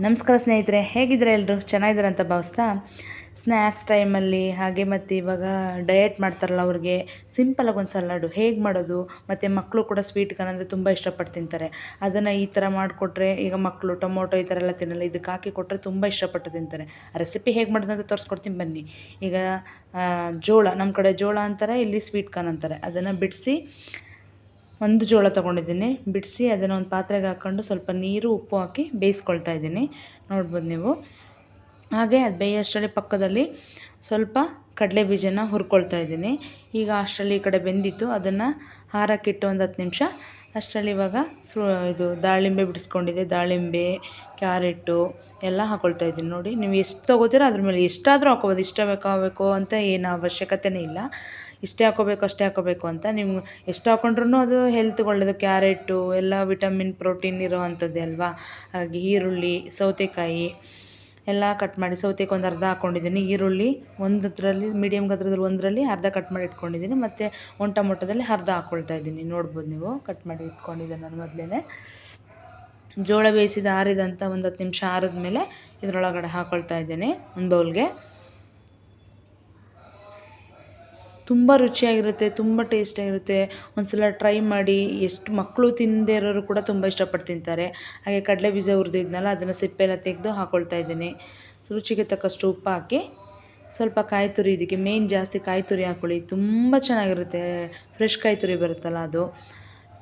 ನಮಸ್ಕಾರ ಸ್ನೇಹಿತರೆ, ಹೇಗಿದ್ದಾರೆ ಎಲ್ಲರೂ ಚೆನ್ನಾಗಿದ್ದಾರೆ ಅಂತ ಭಾವಿಸ್ತಾ? ಸ್ನ್ಯಾಕ್ಸ್ ಟೈಮಲ್ಲಿ ಹಾಗೆ ಮತ್ತು ಇವಾಗ ಡಯಟ್ ಮಾಡ್ತಾರಲ್ಲ ಅವ್ರಿಗೆ ಸಿಂಪಲಾಗಿ ಒಂದು ಸಲಾಡು ಹೇಗೆ ಮಾಡೋದು? ಮತ್ತು ಮಕ್ಕಳು ಕೂಡ ಸ್ವೀಟ್ ಕಾರ್ನ್ ಅಂದರೆ ತುಂಬ ಇಷ್ಟಪಟ್ಟು ತಿಂತಾರೆ. ಅದನ್ನು ಈ ಥರ ಮಾಡಿಕೊಟ್ರೆ, ಈಗ ಮಕ್ಕಳು ಟೊಮೊಟೊ ಈ ಥರ ಎಲ್ಲ ತಿನ್ನಲ್ಲ, ಇದಕ್ಕೆ ಹಾಕಿ ಕೊಟ್ಟರೆ ತುಂಬ ಇಷ್ಟಪಟ್ಟು ತಿಂತಾರೆ. ರೆಸಿಪಿ ಹೇಗೆ ಮಾಡೋದು ಅಂತ ತೋರಿಸ್ಕೊಡ್ತೀನಿ, ಬನ್ನಿ. ಈಗ ಜೋಳ ನಮ್ಮ ಕಡೆ ಜೋಳ ಅಂತಾರೆ, ಇಲ್ಲಿ ಸ್ವೀಟ್ ಕಾರ್ನ್ ಅಂತಾರೆ. ಅದನ್ನು ಬಿಡಿಸಿ ಒಂದು ಜೋಳ ತೊಗೊಂಡಿದ್ದೀನಿ. ಬಿಡಿಸಿ ಅದನ್ನು ಒಂದು ಪಾತ್ರೆಗೆ ಹಾಕ್ಕೊಂಡು ಸ್ವಲ್ಪ ನೀರು, ಉಪ್ಪು ಹಾಕಿ ಬೇಯಿಸ್ಕೊಳ್ತಾ ಇದ್ದೀನಿ. ನೋಡ್ಬೋದು ನೀವು. ಹಾಗೆ ಅದು ಬೇಯೋಷ್ಟರಲ್ಲಿ ಪಕ್ಕದಲ್ಲಿ ಸ್ವಲ್ಪ ಕಡಲೆ ಬೀಜನ ಹುರ್ಕೊಳ್ತಾ ಇದ್ದೀನಿ. ಈಗ ಅಷ್ಟರಲ್ಲಿ ಈ ಕಡೆ ಬೆಂದಿತ್ತು. ಅದನ್ನು ಹಾರಕ್ಕಿಟ್ಟು ಒಂದು ಹತ್ತು ನಿಮಿಷ ಅಷ್ಟರಲ್ಲಿ ಇವಾಗ ಫ್ರೂ ಇದು ದಾಳಿಂಬೆ ಬಿಡಿಸ್ಕೊಂಡಿದ್ದೆ ದಾಳಿಂಬೆ, ಕ್ಯಾರೆಟು ಎಲ್ಲ ಹಾಕ್ಕೊಳ್ತಾ ಇದ್ದೀನಿ. ನೋಡಿ, ನೀವು ಎಷ್ಟು ತೊಗೋತೀರೋ ಅದ್ರ ಮೇಲೆ ಎಷ್ಟಾದರೂ ಹಾಕೋಬೋದು. ಇಷ್ಟ ಬೇಕಾಗಬೇಕು ಅಂತ ಏನು ಅವಶ್ಯಕತೆನೇ ಇಲ್ಲ. ಇಷ್ಟೇ ಹಾಕೋಬೇಕು, ಅಷ್ಟೇ ಹಾಕೋಬೇಕು ಅಂತ ನೀವು ಎಷ್ಟು ಹಾಕೊಂಡ್ರೂ ಅದು ಹೆಲ್ತ್ಗೆ ಒಳ್ಳೆಯದು ಕ್ಯಾರೆಟು, ಎಲ್ಲ ವಿಟಮಿನ್ ಪ್ರೋಟೀನ್ ಇರೋ ಅಂಥದ್ದೇ ಅಲ್ವಾ? ಹಾಗೆ ಈರುಳ್ಳಿ, ಸೌತೆಕಾಯಿ ಎಲ್ಲ ಕಟ್ ಮಾಡಿ ಸೌತೆಗೆ ಒಂದು ಅರ್ಧ ಹಾಕ್ಕೊಂಡಿದ್ದೀನಿ ಈರುಳ್ಳಿ ಒಂದರಲ್ಲಿ ಮೀಡಿಯಮ್ ಗಾತ್ರದಲ್ಲಿ ಒಂದರಲ್ಲಿ ಅರ್ಧ ಕಟ್ ಮಾಡಿ ಇಟ್ಕೊಂಡಿದ್ದೀನಿ ಮತ್ತು ಒಂದು ಟೊಮೊಟೊದಲ್ಲಿ ಅರ್ಧ ಹಾಕ್ಕೊಳ್ತಾ ಇದ್ದೀನಿ. ನೋಡ್ಬೋದು ನೀವು. ಕಟ್ ಮಾಡಿ ಇಟ್ಕೊಂಡಿದ್ದೆ ನಾನು ಮೊದಲೇ ಜೋಳ ಬೇಯಿಸಿದ ಆರಿದಂಥ ಒಂದು ಹತ್ತು ನಿಮಿಷ ಆರಿದ ಮೇಲೆ ಇದರೊಳಗಡೆ ಹಾಕ್ಕೊಳ್ತಾ ಇದ್ದೀನಿ ಒಂದು ಬೌಲ್ಗೆ ತುಂಬ ರುಚಿಯಾಗಿರುತ್ತೆ, ತುಂಬ ಟೇಸ್ಟಿಯಾಗಿರುತ್ತೆ ಒಂದ್ಸಲ ಟ್ರೈ ಮಾಡಿ, ಎಷ್ಟು ಮಕ್ಕಳು ತಿನ್ನದೇ ಇರೋರು ಕೂಡ ತುಂಬ ಇಷ್ಟಪಟ್ಟು ತಿಂತಾರೆ. ಹಾಗೆ ಕಡಲೆ ಬೀಜ ಹುರಿದಿದ್ನಲ್ಲ, ಅದನ್ನು ಸಿಪ್ಪೆಲ್ಲ ತೆಗೆದು ಹಾಕ್ಕೊಳ್ತಾ ಇದ್ದೀನಿ. ರುಚಿಗೆ ತಕ್ಕಷ್ಟು ಉಪ್ಪು ಹಾಕಿ, ಸ್ವಲ್ಪ ಕಾಯಿ ತುರಿ ಇದಕ್ಕೆ ಮೇಯ್ನ್ ಜಾಸ್ತಿ ಕಾಯಿ ತುರಿ ಹಾಕ್ಕೊಳ್ಳಿ ತುಂಬ ಚೆನ್ನಾಗಿರುತ್ತೆ ಫ್ರೆಶ್ ಕಾಯಿ ತುರಿ ಬರುತ್ತಲ್ಲ ಅದು.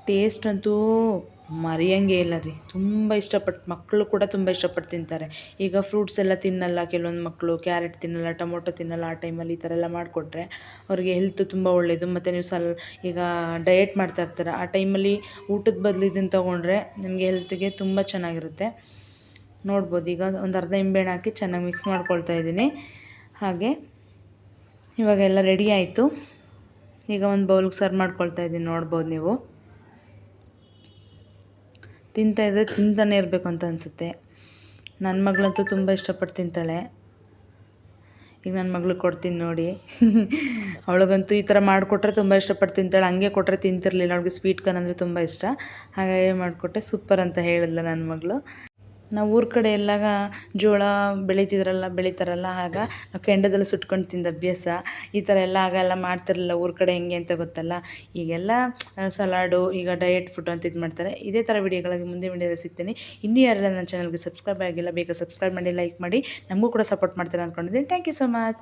ಟೇಸ್ಟ್ ಅಂತೂ ಮರೆಯೋಂಗೇ ಇಲ್ಲ ರೀ. ತುಂಬ ಇಷ್ಟಪಟ್ಟು ಮಕ್ಕಳು ಕೂಡ ತುಂಬ ಇಷ್ಟಪಟ್ಟು ತಿಂತಾರೆ. ಈಗ ಫ್ರೂಟ್ಸ್ ಎಲ್ಲ ತಿನ್ನಲ್ಲ, ಕೆಲವೊಂದು ಮಕ್ಕಳು ಕ್ಯಾರೆಟ್ ತಿನ್ನಲ್ಲ, ಟೊಮೊಟೊ ತಿನ್ನಲ್ಲ ಆ ಟೈಮಲ್ಲಿ ಈ ಥರ ಎಲ್ಲ ಮಾಡಿಕೊಟ್ರೆ ಅವ್ರಿಗೆ ಹೆಲ್ತ್ ತುಂಬ ಒಳ್ಳೆಯದು ಮತ್ತು ನೀವು ಸಲ್, ಈಗ ಡಯೆಟ್ ಮಾಡ್ತಾ ಇರ್ತಾರೆ, ಆ ಟೈಮಲ್ಲಿ ಊಟದ ಬದಲು ಇದನ್ನು ತೊಗೊಂಡ್ರೆ ನಿಮಗೆ ಹೆಲ್ತ್ಗೆ ತುಂಬ ಚೆನ್ನಾಗಿರುತ್ತೆ. ನೋಡ್ಬೋದು, ಈಗ ಒಂದು ಅರ್ಧ ನಿಂಬೆಹಣ್ಣು ಹಾಕಿ ಚೆನ್ನಾಗಿ ಮಿಕ್ಸ್ ಮಾಡ್ಕೊಳ್ತಾ ಇದ್ದೀನಿ. ಹಾಗೆ ಇವಾಗೆಲ್ಲ ರೆಡಿ ಆಯಿತು. ಈಗ ಒಂದು ಬೌಲ್ಗೆ ಸರ್ವ್ ಮಾಡ್ಕೊಳ್ತಾ ಇದ್ದೀನಿ, ನೋಡ್ಬೋದು ನೀವು. ತಿಂತಾ ಇದ್ದರೆ ತಿಂತಾನೆ ಇರಬೇಕು ಅಂತ ಅನಿಸುತ್ತೆ. ನನ್ನ ಮಗಳಂತೂ ತುಂಬ ಇಷ್ಟಪಟ್ಟು ತಿಂತಾಳೆ. ಈಗ ನನ್ನ ಮಗಳಿಗೆ ಕೊಡ್ತೀನಿ ನೋಡಿ. ಅವಳಿಗಂತೂ ಈ ಥರ ಮಾಡಿಕೊಟ್ರೆ ತುಂಬ ಇಷ್ಟಪಟ್ಟು ತಿಂತಾಳೆ. ಹಂಗೆ ಕೊಟ್ಟರೆ ತಿಂತಿರಲಿಲ್ಲ. ಅವಳಿಗೆ ಸ್ವೀಟ್ ಕಾರ್ನ್ ಅಂದರೆ ತುಂಬ ಇಷ್ಟ. ಹಾಗಾಗಿ ಮಾಡಿಕೊಟ್ಟೆ ಸೂಪರ್ ಅಂತ ಹೇಳಿದ್ಲು ನನ್ನ ಮಗಳು. ನಾವು ಊರ ಕಡೆ ಎಲ್ಲಾಗ ಜೋಳ ಬೆಳೀತಿದ್ರಲ್ಲ, ಬೆಳೀತಾರಲ್ಲ, ಆಗ ನಾವು ಕೆಂಡದಲ್ಲಿ ಸುಟ್ಕೊಂಡು ತಿಂದ ಅಭ್ಯಾಸ. ಈ ಥರ ಎಲ್ಲ ಆಗ ಎಲ್ಲ ಮಾಡ್ತಿರಲಿಲ್ಲ ಊರ ಕಡೆ ಹೆಂಗೆ ಅಂತ ಗೊತ್ತಲ್ಲ. ಈಗೆಲ್ಲ ಸಲಾಡು, ಈಗ ಡಯಟ್ ಫುಡ್ ಅಂತ ಇದು ಮಾಡ್ತಾರೆ. ಇದೇ ಥರ ವಿಡಿಯೋಗಳಿಗೆ ಮುಂದೆ ವಿಡಿಯೋದಲ್ಲಿ ಸಿಗ್ತೀನಿ. ಇನ್ನೂ ಯಾರೆಲ್ಲ ನನ್ನ ಚಾನಲ್ಗೆ ಸಬ್ಸ್ಕ್ರೈಬ್ ಆಗಿಲ್ಲ, ಬೇಗ ಸಬ್ಸ್ಕ್ರೈಬ್ ಮಾಡಿ ಲೈಕ್ ಮಾಡಿ. ನಮಗೂ ಕೂಡ ಸಪೋರ್ಟ್ ಮಾಡ್ತೀರಾ ಅಂದ್ಕೊಂಡಿದ್ದೀನಿ ಥ್ಯಾಂಕ್ ಯು ಸೊ ಮಚ್